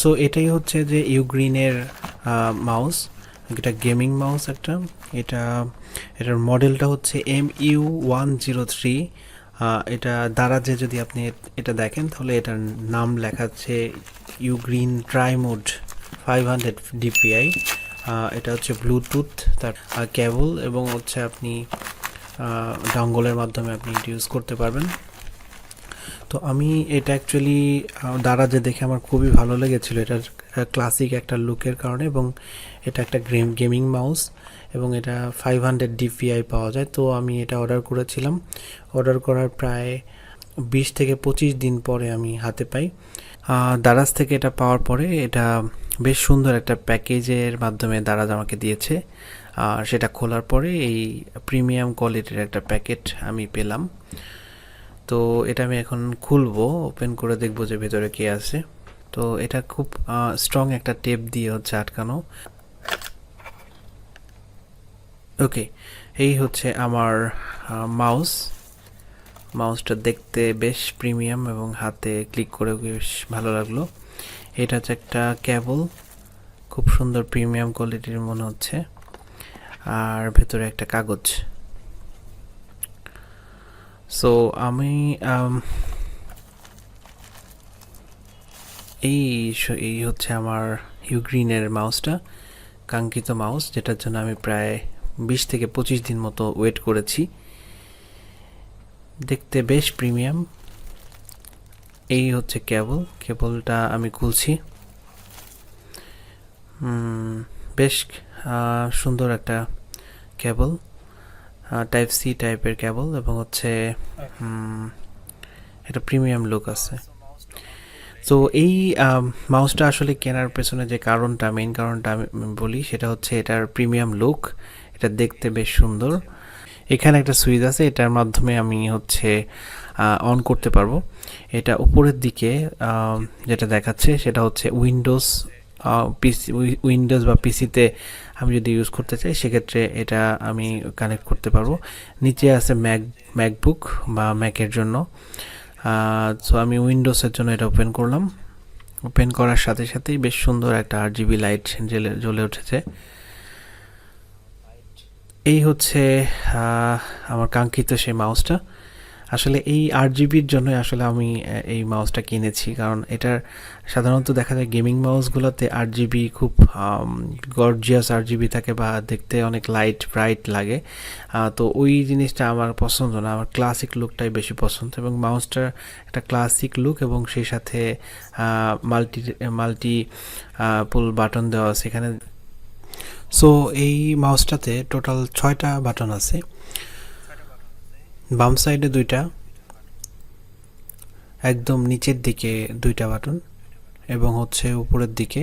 So এটাই হচ্ছে যে ইউগ্রিনের মাউস এটা গেমিং মাউস একটা। এটা, এটার মডেলটা হচ্ছে M U one zero three এটা দারাজে যদি আপনি এটা দেখেন, তাহলে এটার নাম লেখা লেখাচ্ছে Ugreen trimode five hundred DPI এটা হচ্ছে ব্লুটুথ, তার কেবল এবং হচ্ছে আপনি ডাঙ্গলের মাধ্যমে আপনি ইউজ করতে পারবেন। তো আমি এটা অ্যাকচুয়ালি দারাজে দেখে আমার খুবই ভালো লেগেছিল। এটার ক্লাসিক একটা লুকের কারণে এবং এটা একটা গেম গেমিং মাউস এবং এটা ফাইভ হান্ড্রেড ডিপিআই পাওয়া যায়। তো আমি এটা অর্ডার করেছিলাম। অর্ডার করার প্রায় বিশ থেকে পঁচিশ দিন পরে আমি হাতে পাই। দারাজ থেকে এটা পাওয়ার পরে এটা বেশ সুন্দর একটা প্যাকেজের মাধ্যমে দারাজ আমাকে দিয়েছে। আর সেটা খোলার পরে এই প্রিমিয়াম কোয়ালিটির একটা প্যাকেট আমি পেলাম। তো এটা আমি এখন খুলবো ওপেন করে দেখব যে ভেতরে কে আছে। তো এটা খুব স্ট্রং একটা টেপ দিয়ে হচ্ছে আটকানো। ওকে, এই হচ্ছে আমার মাউস মাউসটা দেখতে বেশ প্রিমিয়াম এবং হাতে ক্লিক করে বেশ ভালো লাগল। এটা হচ্ছে একটা ক্যাবল খুব সুন্দর প্রিমিয়াম কোয়ালিটির মনে হচ্ছে। আর ভেতরে একটা কাগজ। সো আমি এই এই হচ্ছে আমার ইউগ্রিনের মাউসটা কাঙ্ক্ষিত মাউস যেটার জন্য আমি প্রায় বিশ থেকে পঁচিশ দিন মতো ওয়েট করেছি। দেখতে বেশ প্রিমিয়াম এই হচ্ছে কেবল, কেবলটা আমি খুলছি। বেশ সুন্দর একটা কেবল। টাইপ সি টাইপের কেবল এবং হচ্ছে একটা প্রিমিয়াম লুক আছে। তো এই মাউসটা আসলে কেনার পেছনে যে কারণটা মেইন কারণটা আমি বলি, সেটা হচ্ছে এটার প্রিমিয়াম লুক এটা দেখতে বেশ সুন্দর। এখানে একটা সুইচ আছে, এটার মাধ্যমে আমি হচ্ছে অন করতে পারব। এটা উপরের দিকে যেটা দেখাচ্ছে, সেটা হচ্ছে উইন্ডোজ পিসি উইন্ডোজ বা পিসিতে আমি যদি ইউজ করতে চাই, সেক্ষেত্রে এটা আমি কানেক্ট করতে পারব। নিচে আছে ম্যাক ম্যাকবুক বা ম্যাকের জন্য। সো আমি উইন্ডোজের জন্য এটা ওপেন করলাম। ওপেন করার সাথে সাথেই বেশ সুন্দর একটা আর জিবি লাইট জ্বলে জ্বলে উঠেছে। এই হচ্ছে আমার কাঙ্ক্ষিত সেই মাউসটা আসলে এই আট জিবির জন্য আসলে আমি এই মাউসটা কিনেছি। কারণ এটার সাধারণত দেখা যায় গেমিং মাউসগুলোতে আট জিবি খুব গর্জিয়াস আট জিবি থাকে বা দেখতে অনেক লাইট ব্রাইট লাগে। তো ওই জিনিসটা আমার পছন্দ না। আমার ক্লাসিক লুকটাই বেশি পছন্দ। এবং মাউসটার একটা ক্লাসিক লুক এবং সেই সাথে মাল্টি মাল্টি পুল বাটন দেওয়া এখানে। সো এই মাউসটাতে টোটাল ছয়টা বাটন আছে। বাম সাইডে দুইটা, একদম নিচের দিকে দুইটা বাটন এবং হচ্ছে উপরের দিকে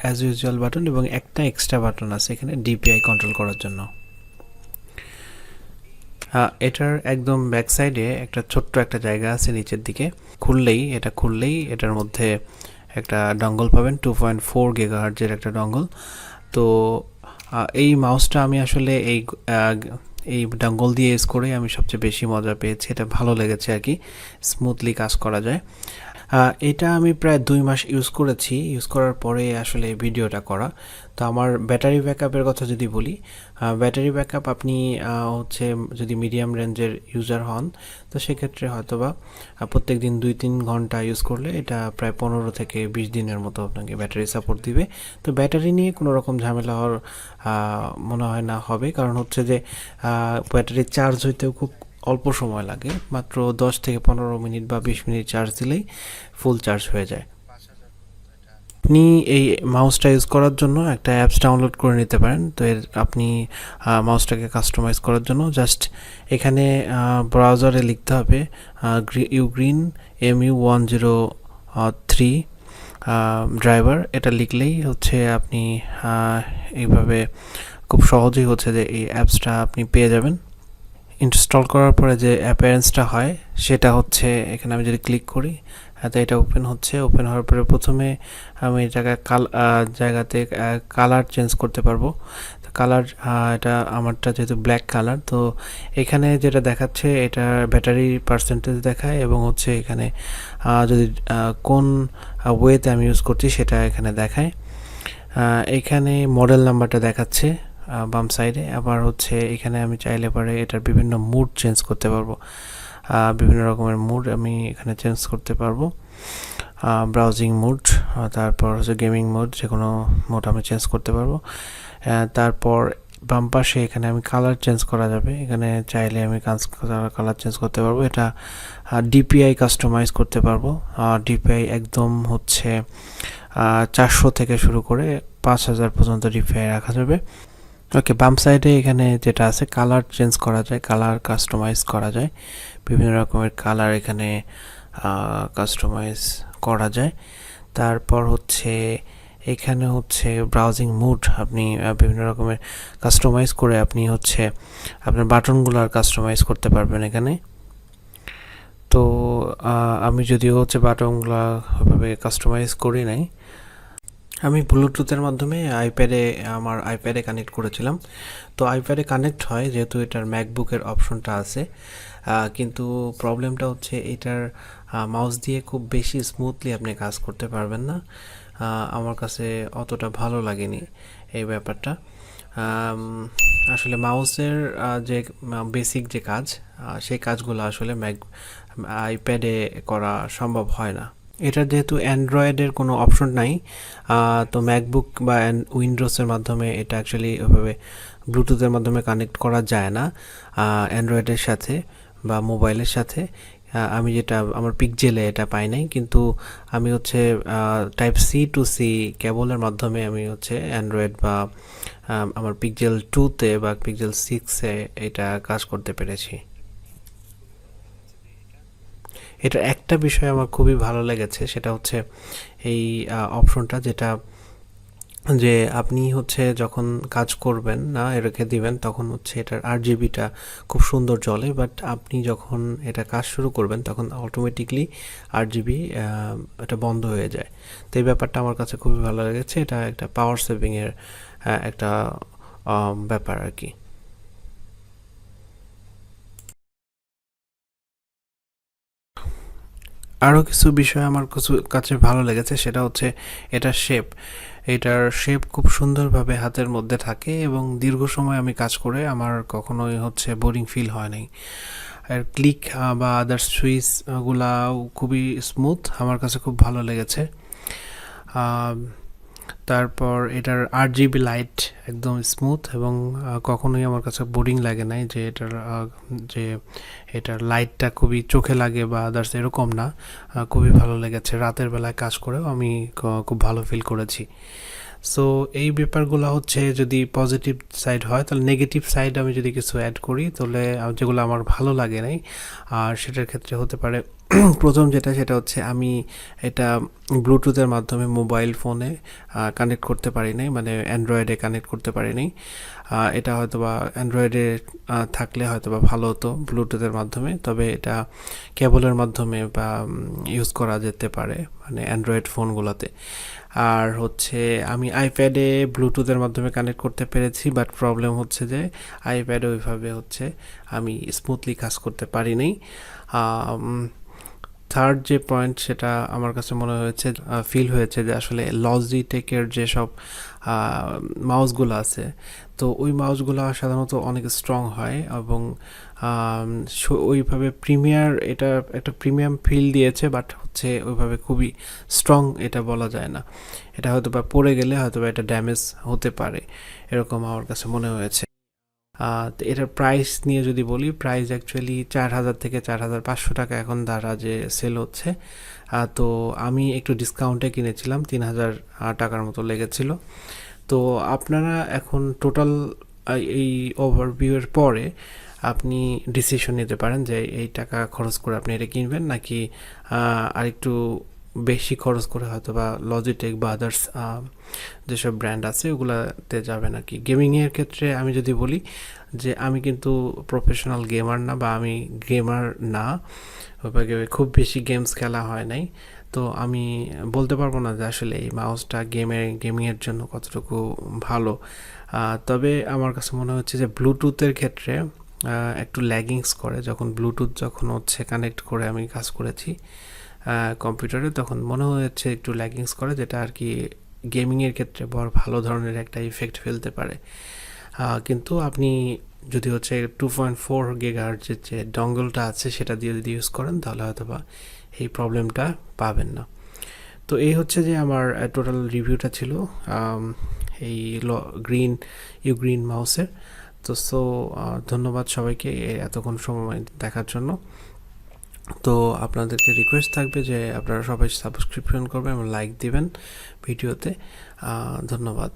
অ্যাজ ইউজুয়াল বাটন এবং একটা এক্সট্রা বাটন আছে এখানে ডিপিআই কন্ট্রোল করার জন্য। এটার একদম ব্যাক সাইডে একটা ছোট্ট একটা জায়গা আছে নিচের দিকে। খুললেই, এটা খুললেই এটার মধ্যে একটা ডঙ্গল পাবেন টু পয়েন্ট ফোর গেগাহার্জের একটা ডঙ্গল তো এই মাউসটা আমি আসলে এই এই ডাঙ্গল দিয়ে করে আমি সবচেয়ে বেশি মজা পেয়েছি। এটা ভালো লেগেছে আর কি। স্মুথলি কাজ করা যায়। এটা আমি প্রায় দুই মাস ইউজ করেছি। ইউজ করার পরে আসলে ভিডিওটা করা। তো আমার ব্যাটারি ব্যাকআপের কথা যদি বলি ব্যাটারি ব্যাকআপ আপনি হচ্ছে যদি মিডিয়াম রেঞ্জের ইউজার হন, তো সেক্ষেত্রে হয়তোবা প্রত্যেক দিন দুই তিন ঘণ্টা ইউজ করলে এটা প্রায় পনেরো থেকে বিশ দিনের মতো আপনাকে ব্যাটারি সাপোর্ট দিবে। তো ব্যাটারি নিয়ে কোনো রকম ঝামেলা হওয়ার মনে হয় না হবে। কারণ হচ্ছে যে ব্যাটারি চার্জ হইতেও খুব অল্প সময় লাগে, মাত্র দশ থেকে পনেরো মিনিট বা বিশ মিনিট চার্জ দিলেই ফুল চার্জ হয়ে যায়। আপনি এই মাউসটা ইউজ করার জন্য একটা অ্যাপস ডাউনলোড করে নিতে পারেন। তো এর আপনি মাউসটাকে কাস্টমাইজ করার জন্য জাস্ট এখানে ব্রাউজারে লিখতে হবে U green M U one zero three driver এটা লিখলেই হচ্ছে আপনি এইভাবে খুব সহজেই হচ্ছে যে এই অ্যাপসটা আপনি পেয়ে যাবেন। ইনস্টল করার পরে যে অ্যাপিয়ারেন্সটা হয়, সেটা হচ্ছে এখানে আমি যদি ক্লিক করি তো এটা ওপেন হচ্ছে। ওপেন হওয়ার পরে প্রথমে আমি জায়গায় কাল জায়গাতে কালার চেঞ্জ করতে পারব। তো কালার এটা আমারটা যেহেতু ব্ল্যাক কালার তো এখানে যেটা দেখাচ্ছে, এটা ব্যাটারি পার্সেন্টেজ দেখায় এবং হচ্ছে এখানে যদি কোন ওয়েতে আমি ইউজ করছি, সেটা এখানে দেখায়। এখানে মডেল নাম্বারটা দেখাচ্ছে। বাম সাইডে। আবার হচ্ছে এখানে আমি চাইলে পারে এটার বিভিন্ন মুড চেঞ্জ করতে পারব। বিভিন্ন রকমের মুড আমি এখানে চেঞ্জ করতে পারব। ব্রাউজিং মুড তারপর হচ্ছে গেমিং মুড যে কোনো মুড আমি চেঞ্জ করতে পারব। তারপর বাম পাশে এখানে আমি কালার চেঞ্জ করা যাবে। এখানে চাইলে আমি কালার চেঞ্জ করতে পারব। এটা ডিপিআই কাস্টমাইজ করতে পারব। ডিপিআই একদম হচ্ছে চারশো থেকে শুরু করে পাঁচ হাজার পর্যন্ত ডিপিআই রাখা যাবে। ওকে বাম সাইডে এখানে যেটা আছে কালার চেঞ্জ করা যায় কালার কাস্টমাইজ করা যায়। বিভিন্ন রকমের কালার এখানে কাস্টমাইজ করা যায়। তারপর হচ্ছে, এখানে হচ্ছে ব্রাউজিং মুড আপনি বিভিন্ন রকমের কাস্টমাইজ করে আপনি হচ্ছে, আপনার বাটনগুলো আর কাস্টমাইজ করতে পারবেন এখানে। তো আমি যদিও হচ্ছে বাটনগুলো ওইভাবে কাস্টমাইজ করি নাই আমি ব্লুটুথের মাধ্যমে আইপ্যাডে আমার আইপ্যাডে কানেক্ট করেছিলাম। তো আইপ্যাডে কানেক্ট হয়, যেহেতু এটার ম্যাকবুকের অপশনটা আছে। কিন্তু প্রবলেমটা হচ্ছে এটার মাউস দিয়ে খুব বেশি স্মুথলি আপনি কাজ করতে পারবেন না। আমার কাছে অতটা ভালো লাগেনি এই ব্যাপারটা। আসলে মাউসের যে বেসিক যে কাজ সেই কাজগুলো আসলে ম্যাক আইপ্যাডে করা সম্ভব হয় না। এটার যেহেতু অ্যান্ড্রয়েডের কোনো অপশন নাই তো ম্যাকবুক বা উইন্ডোজের মাধ্যমে এটা অ্যাকচুয়ালি ওইভাবে ব্লুটুথের মাধ্যমে কানেক্ট করা যায় না অ্যান্ড্রয়েডের সাথে বা মোবাইলের সাথে। আমি যেটা, আমার পিকজেলে এটা পাই নাই, কিন্তু আমি হচ্ছে টাইপ সি টু সি কেবলের মাধ্যমে আমি হচ্ছে অ্যান্ড্রয়েড বা আমার পিকজেল টুতে বা পিকজেল সিক্সে এটা কাজ করতে পেরেছি। এটার একটা বিষয় আমার খুবই ভালো লেগেছে, সেটা হচ্ছে এই অপশনটা যেটা যে আপনি হচ্ছে যখন কাজ করবেন না রেখে দিবেন, তখন হচ্ছে এটার আর জিবিটা খুব সুন্দর চলে বাট আপনি যখন এটা কাজ শুরু করবেন, তখন অটোমেটিকলি আর জিবি এটা বন্ধ হয়ে যায়। তো এই ব্যাপারটা আমার কাছে খুবই ভালো লেগেছে, এটা একটা পাওয়ার সেভিংয়ের একটা ব্যাপার আর কি। আরও কিছু বিষয় আমার কিছু কাছে ভালো লেগেছে, সেটা হচ্ছে এটার শেপ এটার শেপ খুব সুন্দরভাবে হাতের মধ্যে থাকে এবং দীর্ঘ সময় আমি কাজ করে আমার কখনোই হচ্ছে বোরিং ফিল হয় নাই। আর ক্লিক বা আদার সুইচগুলাও খুবই স্মুথ আমার কাছে খুব ভালো লেগেছে। তারপর এটার আর জিবি লাইট একদম স্মুথ এবং কখনোই আমার কাছে বোরিং লাগে নাই যে এটার যে এটার লাইটটা খুবই চোখে লাগে বা আদার্স এরকম না। খুবই ভালো লেগেছে। রাতের বেলায় কাজ করেও আমি খুব ভালো ফিল করেছি। সো এই ব্যাপারগুলো হচ্ছে যদি পজিটিভ সাইড হয়, তাহলে নেগেটিভ সাইড আমি যদি কিছু অ্যাড করি, তাহলে যেগুলো আমার ভালো লাগে নাই, আর সেটার ক্ষেত্রে হতে পারে, প্রথম যেটা সেটা হচ্ছে আমি এটা ব্লুটুথের মাধ্যমে মোবাইল ফোনে কানেক্ট করতে পারি নাই মানে অ্যান্ড্রয়েডে কানেক্ট করতে পারি নাই। এটা হয়তো বা অ্যান্ড্রয়েডে থাকলে হয়তো বা ভালো হতো ব্লুটুথের মাধ্যমে, তবে এটা কেবলের মাধ্যমে বা ইউজ করা যেতে পারে মানে অ্যান্ড্রয়েড ফোনগুলোতে আর হচ্ছে আমি আইপ্যাডে ব্লুটুথের মাধ্যমে কানেক্ট করতে পেরেছি বাট প্রবলেম হচ্ছে যে আইপ্যাডে ওইভাবে হচ্ছে আমি স্মুথলি কাজ করতে পারিনি। থার্ড যে পয়েন্ট সেটা আমার কাছে মনে হয়েছে ফিল হয়েছে যে আসলে লজিটেকের যেসব মাউসগুলো আছে, তো ওই মাউসগুলো সাধারণত অনেক স্ট্রং হয় এবং ওইভাবে প্রিমিয়ার এটা একটা প্রিমিয়াম ফিল দিয়েছে বাট হচ্ছে ওইভাবে খুবই স্ট্রং এটা বলা যায় না। এটা হয়তো বা পড়ে গেলে হয়তো বা এটা ড্যামেজ হতে পারে, এরকম আমার কাছে মনে হয়েছে। এটার প্রাইস নিয়ে যদি বলি প্রাইস অ্যাকচুয়ালি চার হাজার থেকে চার হাজার পাঁচশো টাকা এখন দ্বারা যে সেল হচ্ছে। তো আমি একটু ডিসকাউন্টে কিনেছিলাম, তিন হাজার টাকার মতো লেগেছিল। তো আপনারা এখন টোটাল এই ওভারভিউয়ের পরে আপনি ডিসিশন নিতে পারেন যে এই টাকা খরচ করে আপনি এটা কিনবেন নাকি আরেকটু বেশি খরচ করে হয়তো বা লজিটেক বা আদার্স যেসব ব্র্যান্ড আছে ওগুলাতে যাবেন আর কি। গেমিংয়ের ক্ষেত্রে আমি যদি বলি যে আমি কিন্তু প্রফেশনাল গেমার না বা আমি গেমার না বা খুব বেশি গেমস খেলা হয় নাই। তো আমি বলতে পারব না যে আসলে এই মাউসটা গেমের গেমিংয়ের জন্য কতটুকু ভালো। তবে আমার কাছে মনে হচ্ছে যে ব্লুটুথের ক্ষেত্রে একটু ল্যাগিংস করে। যখন ব্লুটুথ যখন হচ্ছে কানেক্ট করে আমি কাজ করেছি কম্পিউটারে, তখন মনে হয়েছে একটু ল্যাগিংস করে, যেটা আর কি গেমিংয়ের ক্ষেত্রে বড় ভালো ধরনের একটা ইফেক্ট ফেলতে পারে। কিন্তু আপনি যদি হচ্ছে টু পয়েন্ট ফোর গিগাহার্জের যে ডঙ্গলটা আছে, সেটা দিয়ে যদি ইউজ করেন, তাহলে হয়তো বা এই প্রবলেমটা পাবেন না। তো এই হচ্ছে যে আমার টোটাল রিভিউটা ছিল এই গ্রিন ইউ গ্রিন মাউসের তো সো ধন্যবাদ সবাইকে এতক্ষণ সময় দেখার জন্য। তো, আপনাদেরকে রিকোয়েস্ট থাকবে যে আপনারা সবাই সাবস্ক্রিপশন করবেন এবং লাইক দিবেন ভিডিওতে। ধন্যবাদ।